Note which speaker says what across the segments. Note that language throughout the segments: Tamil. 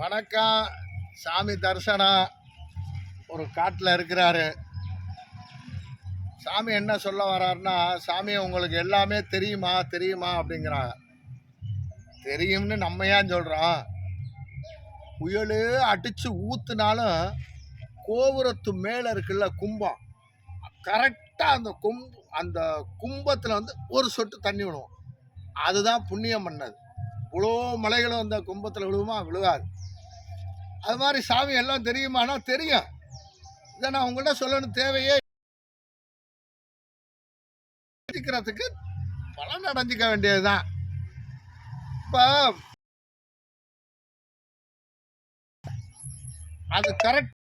Speaker 1: வணக்கம். சாமி தரிசனம். ஒரு காட்டில் இருக்கிறாரு. சாமி என்ன சொல்ல வர்றாருன்னா சாமி உங்களுக்கு எல்லாமே தெரியுமா தெரியுமா? அப்படிங்கிறாங்க. தெரியும்னு நம்ம ஏன் சொல்கிறோம் புயல் அடித்து ஊத்துனாலும் கோபுரத்து மேலே இருக்குல்ல கும்பம். கரெக்டாக அந்த கும்ப அந்த கும்பத்தில் வந்து ஒரு சொட்டு தண்ணி விழுவோம். அதுதான் புண்ணியம் பண்ணது. இவ்வளோ மலைகளும் அந்த கும்பத்தில் விழுவுமா? விழுகாது. அது மாதிரி சாமி எல்லாம் தெரியுமானா தெரியும். இதை நான் உங்கள்கிட்ட சொல்லணும் தேவையே இருக்கிறதுக்கு பலன் அடைஞ்சிக்க வேண்டியதுதான். இப்போ அது கரெக்ட்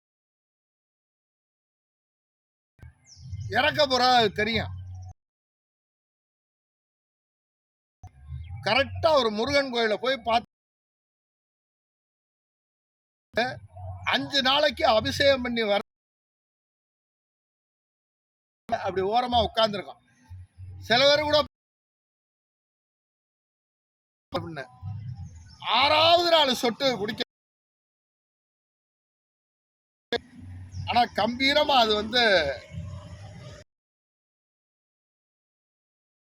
Speaker 1: இறக்க போகிறது அது தெரியும். கரெக்டாக ஒரு முருகன் கோயிலை போய் பார்த்து அஞ்சு நாளைக்கு அபிஷேகம் பண்ணி வர அப்படி ஓரமா உட்கார்ந்துருக்கோம் சில பேர் கூட அப்படின்னு. ஆறாவது நாள் சொட்டு குடிக்க ஆனா கம்பீரமா அது வந்து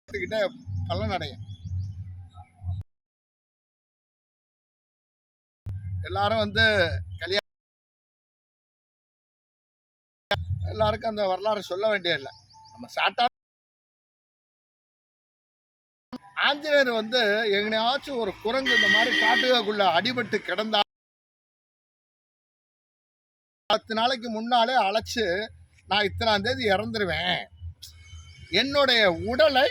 Speaker 1: கிட்ட எல்லாரும் வந்து கல்யாணம் எல்லாருக்கும் அந்த வரலாறு சொல்ல வேண்டியதில்லை. நம்ம சாட்டா ஆஞ்சநேயர் வந்து எங்கனையாச்சும் ஒரு குரங்கு இந்த மாதிரி காட்டுக்குள்ள அடிபட்டு கிடந்தா பத்து நாளைக்கு முன்னாலே அழைச்சு நான் இத்தனாம் தேதி இறந்துருவேன். என்னுடைய உடலை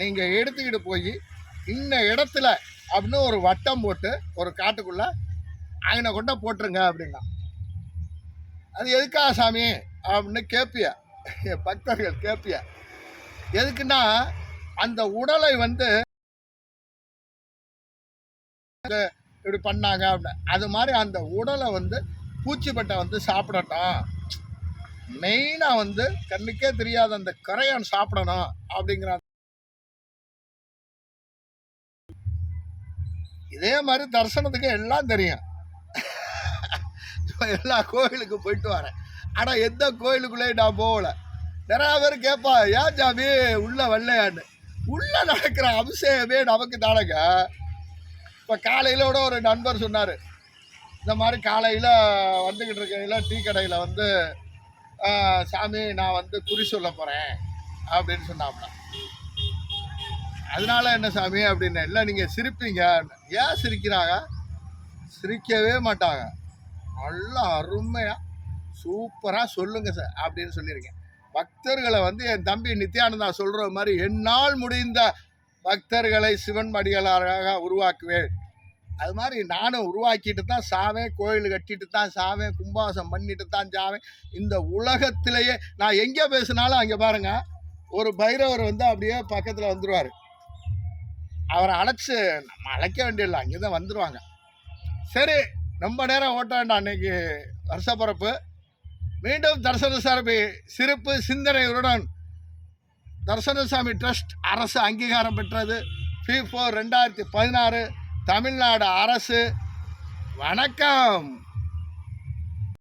Speaker 1: நீங்க எடுத்துக்கிட்டு போய் இன்ன இடத்துல அப்படின்னு ஒரு வட்டம் போட்டு ஒரு காட்டுக்குள்ள அங்கனை கொண்ட போட்டுருங்க அப்படின்னா. அது எதுக்கா சாமி? அப்படின்னு கேட்பிய என் பக்தர்கள் கேட்பிய எதுக்குன்னா அந்த உடலை வந்து இப்படி பண்ணாங்க அப்படின்னு. அது மாதிரி அந்த உடலை வந்து பூச்சிப்பட்டை வந்து சாப்பிடட்டும். மெயினாக வந்து கண்ணுக்கே தெரியாத அந்த கரையான் சாப்பிடணும் அப்படிங்கிற இதே மாதிரி தரிசனத்துக்கு எல்லாம் தெரியும். எல்லா கோயிலுக்கும் போயிட்டு வரேன். ஆனால் எந்த கோயிலுக்குள்ளேயும் நான் போகல. நிறையா பேர் கேட்பா ஏன் ஜாமி உள்ள வரலையான்னு? உள்ள நடக்கிற அபிஷேகமே நமக்கு தானங்க. இப்போ காலையில் கூட ஒரு நண்பர் சொன்னார் இந்த மாதிரி காலையில் வந்துக்கிட்டு இருக்கையில் டீ கடையில் வந்து சாமி நான் வந்து குறி சொல்ல போகிறேன் அப்படின்னு சொன்னாப்ல. அதனால என்ன சாமி அப்படின்னு இல்லை நீங்கள் சிரிப்பீங்க. ஏன் சிரிக்கிறாங்க? சிரிக்கவே மாட்டாங்க. நல்லா அருமையாக சூப்பராக சொல்லுங்க சார் அப்படின்னு சொல்லியிருக்கேன். பக்தர்களை வந்து என் தம்பி நித்யானந்தா சொல்கிற மாதிரி என்னால் முடிந்த பக்தர்களை சிவன் மடிகளாராக உருவாக்குவேன். அது மாதிரி நானும் உருவாக்கிட்டு தான் சாவேன் கோயில் கட்டிட்டு தான் சாவேன் கும்பாசம் பண்ணிட்டு தான் சாவேன். இந்த உலகத்திலேயே நான் எங்கே பேசினாலும் அங்கே பாருங்க ஒரு பைரவர் வந்து அப்படியே பக்கத்தில் வந்துடுவார் அவரை அழைச்சு நம்ம அழைக்க வேண்டியதில்லை அங்கே தான் வந்துடுவாங்க சரி ரொம்ப நேரம் ஓட்ட வேண்டாம் அன்னைக்கு வருஷப்பிறப்பு மீண்டும் தர்சனசாமி சிறப்பு சிந்தனையுடன் தர்சனசாமி ட்ரஸ்ட் அரசு அங்கீகாரம் பெற்றது. ஃபி ஃபோர் ரெண்டாயிரத்தி பதினாறு தமிழ்நாடு அரசு. வணக்கம்.